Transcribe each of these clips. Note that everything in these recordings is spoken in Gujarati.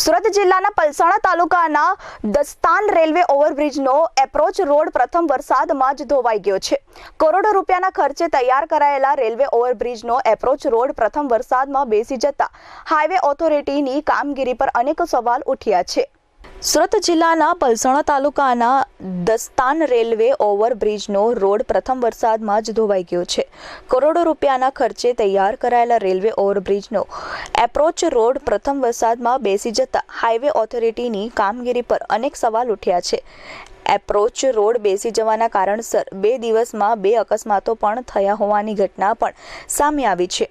સુરત જિલ્લાના પલસાણા તાલુકાના દસ્તાન રેલવે ઓવરબ્રિજનો એપ્રોચ રોડ પ્રથમ વરસાદમાં જ ધોવાઈ ગયો છે. કરોડો રૂપિયાના ખર્ચે તૈયાર કરાયેલા રેલવે ઓવરબ્રિજનો એપ્રોચ રોડ પ્રથમ વરસાદમાં બેસી જતા હાઈવે ઓથોરિટીની કામગીરી પર અનેક સવાલ ઉઠ્યા છે. સુરત જિલ્લાના પલસણ તાલુકાના દસ્તાન રેલવે ઓવરબ્રિજનો રોડ પ્રથમ વરસાદમાં જ ધોવાઈ ગયો છે. કરોડો રૂપિયાના ખર્ચે તૈયાર કરાયેલા રેલવે ઓવરબ્રિજનો એપ્રોચ રોડ પ્રથમ વરસાદમાં બેસી જતા હાઈવે ઓથોરિટીની કામગીરી પર અનેક સવાલ ઉઠ્યા છે. એપ્રોચ રોડ બેસી જવાના કારણસર બે દિવસમાં બે અકસ્માતો પણ થયા હોવાની ઘટના પણ સામે આવી છે.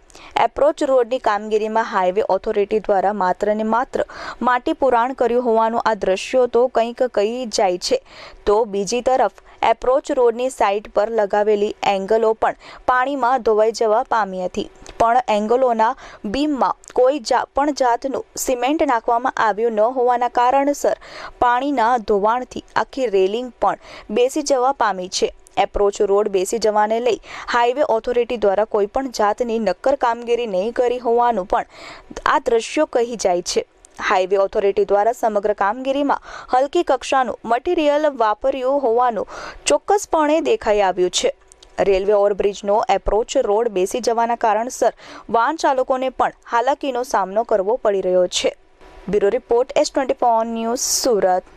એપ્રોચ રોડની કામગીરીમાં હાઈવે ઓથોરિટી દ્વારા માત્ર ને માત્ર માટી પુરાણ કર્યું હોવાનું આ દ્રશ્યો તો કંઈક કહી જાય છે. તો બીજી તરફ, એપ્રોચ રોડની સાઇટ પર લગાવેલી એંગલો પણ પાણીમાં ધોવાઈ જવા પામી હતી. પણ એંગલોના બીમમાં કોઈ પણ જાતનું સિમેન્ટ નાખવામાં આવ્યું ન હોવાના કારણસર પાણીના ધોવાણથી આખી રેલિંગ પણ બેસી જવા પામી છે. એપ્રોચ રોડ બેસી જવાને લઈ હાઈવે ઓથોરિટી દ્વારા કોઈપણ જાતની નક્કર કામગીરી નહીં કરી હોવાનું પણ આ દ્રશ્યો કહી જાય છે. હાઈવે ઓથોરિટી દ્વારા સમગ્ર કામગીરીમાં હલકી કક્ષાનું મટીરિયલ વાપર્યું હોવાનું ચોક્કસપણે દેખાઈ આવ્યું છે. રેલવે ઓવરબ્રિજનો એપ્રોચ રોડ બેસી જવાના કારણસર વાહન ચાલકોને પણ હાલાકીનો સામનો કરવો પડી રહ્યો છે. Bureau report S twenty news Surat.